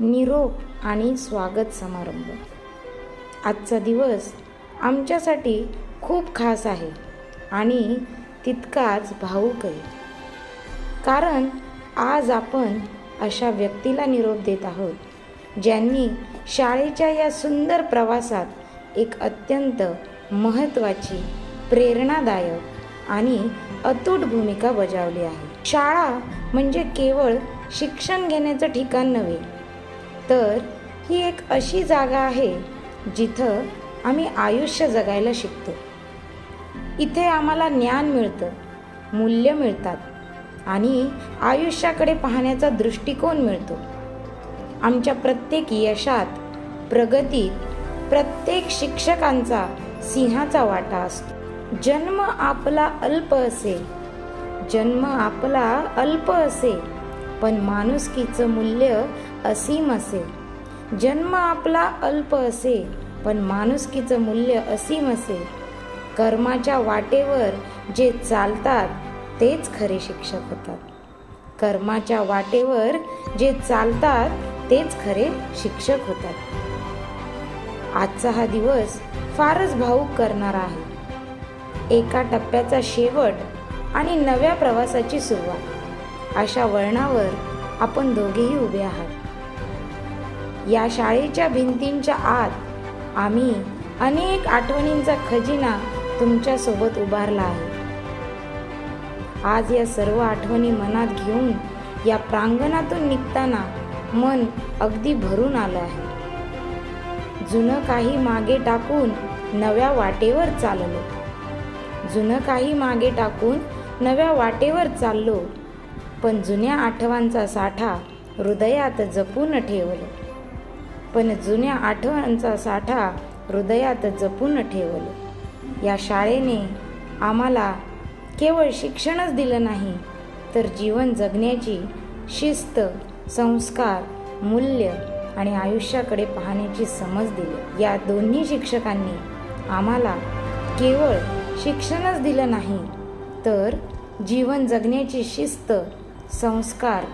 निरोप आणि स्वागत समारंभ. आजचा दिवस आमच्यासाठी खूप खास आहे आणि तितकाच भावूक आहे कारण आज आपण अशा व्यक्तीला निरोप देत आहोत ज्यांनी शाळेच्या या सुंदर प्रवासात एक अत्यंत महत्त्वाची प्रेरणादायक आणि अतूट भूमिका बजावली आहे. शाळा म्हणजे केवळ शिक्षण घेण्याचं ठिकाण नव्हे तर ही एक अशी जागा आहे जिथं आम्ही आयुष्य जगायला शिकतो. इथे आम्हाला ज्ञान मिळतं मूल्य मिळतात आणि आयुष्याकडे पाहण्याचा दृष्टिकोन मिळतो. आमच्या प्रत्येक यशात प्रगतीत प्रत्येक शिक्षकांचा सिंहाचा वाटा असतो. जन्म आपला अल्प असे जन्म आपला अल्प असे. पण माणुसकीचं मूल्य असीम असेल जन्म आपला अल्प असेल पण माणुसकीचं मूल्य असीम असेल कर्माच्या वाटेवर जे चालतात तेच खरे शिक्षक होतात. कर्माच्या वाटेवर जे चालतात तेच खरे शिक्षक होतात. आजचा हा दिवस फारच भाऊक करणारा आहे. एका टप्प्याचा शेवट आणि नव्या प्रवासाची सुरुवात. अशा वळणावर आपण दोघेही उभे आहात. या शाळेच्या भिंतींच्या आत आम्ही अनेक आठवणींचा खजिना तुमच्यासोबत उभारला आहे. आज या सर्व आठवणी मनात घेऊन या प्रांगणातून निघताना मन अगदी भरून आलं आहे. जुनं काही मागे टाकून नव्या वाटेवर चाललो. जुनं काही मागे टाकून नव्या वाटेवर चाललो पण जुन्या आठवांचा साठा हृदयात जपून ठेवलं. पण जुन्या आठवणचा साठा हृदयात जपून ठेवलं. या शाळेने आम्हाला केवळ शिक्षणच दिलं नाही तर जीवन जगण्याची शिस्त संस्कार मूल्य आणि आयुष्याकडे पाहण्याची समज दिली. या दोन्ही शिक्षकांनी आम्हाला केवळ शिक्षणच दिलं नाही तर जीवन जगण्याची शिस्त संस्कार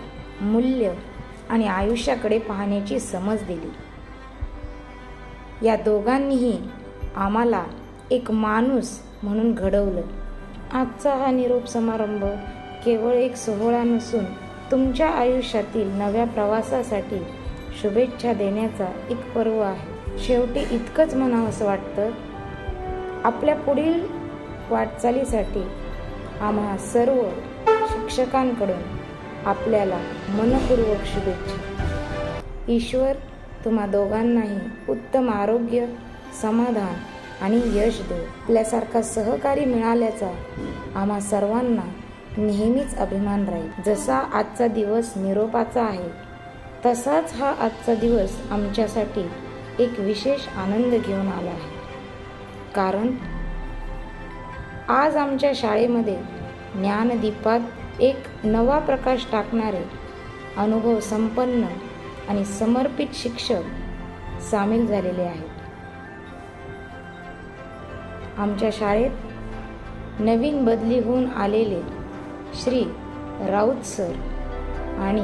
मूल्य आणि आयुष्याकडे पाहण्याची समज दिली. या दोघांनीही आम्हाला एक माणूस म्हणून घडवलं. आजचा हा निरोप समारंभ केवळ एक सोहळा नसून तुमच्या आयुष्यातील नव्या प्रवासासाठी शुभेच्छा देण्याचा एक पर्व आहे. शेवटी इतकंच म्हणावंसं वाटतं आपल्या पुढील वाटचालीसाठी आम्हा सर्व शिक्षकांकडून आपल्याला मनपूर्वक शुभेच्छा. ईश्वर तुम्हा दोघांनाही उत्तम आरोग्य समाधान आणि यश दो. आपल्यासारखा सहकारी मिळाल्याचा आम्हा सर्वांना नेहमीच अभिमान राहील. जसा आजचा दिवस निरोपाचा आहे तसाच हा आजचा दिवस आमच्यासाठी एक विशेष आनंद घेऊन आला आहे. कारण आज आमच्या शाळेमध्ये ज्ञानदीपात एक नवा प्रकाश टाकणारे अनुभव संपन्न आणि समर्पित शिक्षक सामील झालेले आहेत. आमच्या शाळेत नवीन बदली होऊन आलेले श्री राऊत सर आणि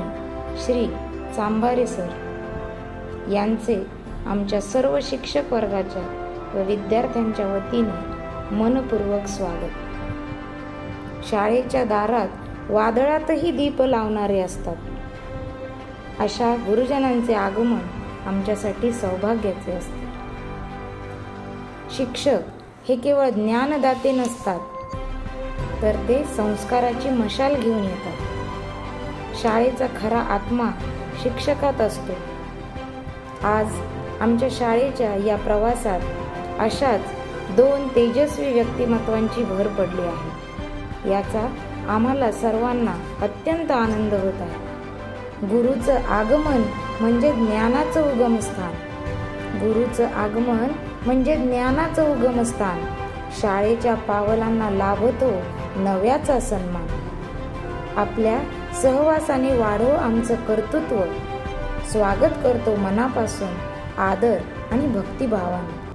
श्री चांभारे सर यांचे आमच्या सर्व शिक्षक वर्गाच्या व विद्यार्थ्यांच्या वतीने मनपूर्वक स्वागत. शाळेच्या दारात वादळातही दीप लावणारे असतात. अशा गुरुजनांचे आगमन आमच्यासाठी सौभाग्याचे असते. शिक्षक हे केवळ ज्ञानदाते नसतात तर ते संस्काराची मशाल घेऊन येतात. शाळेचा खरा आत्मा शिक्षकात असतो. आज आमच्या शाळेच्या या प्रवासात अशाच दोन तेजस्वी व्यक्तिमत्वांची भर पडली आहे. याचा आम्हाला सर्वांना अत्यंत आनंद होत आहे. गुरुचं आगमन म्हणजे ज्ञानाचं उगमस्थान. गुरुचं आगमन म्हणजे ज्ञानाचं उगमस्थान. शाळेच्या पावलांना लाभतो नव्याचा सन्मान. आपल्या सहवासाने वाढव आमचं कर्तृत्व. स्वागत करतो मनापासून आदर आणि भक्तिभावाने.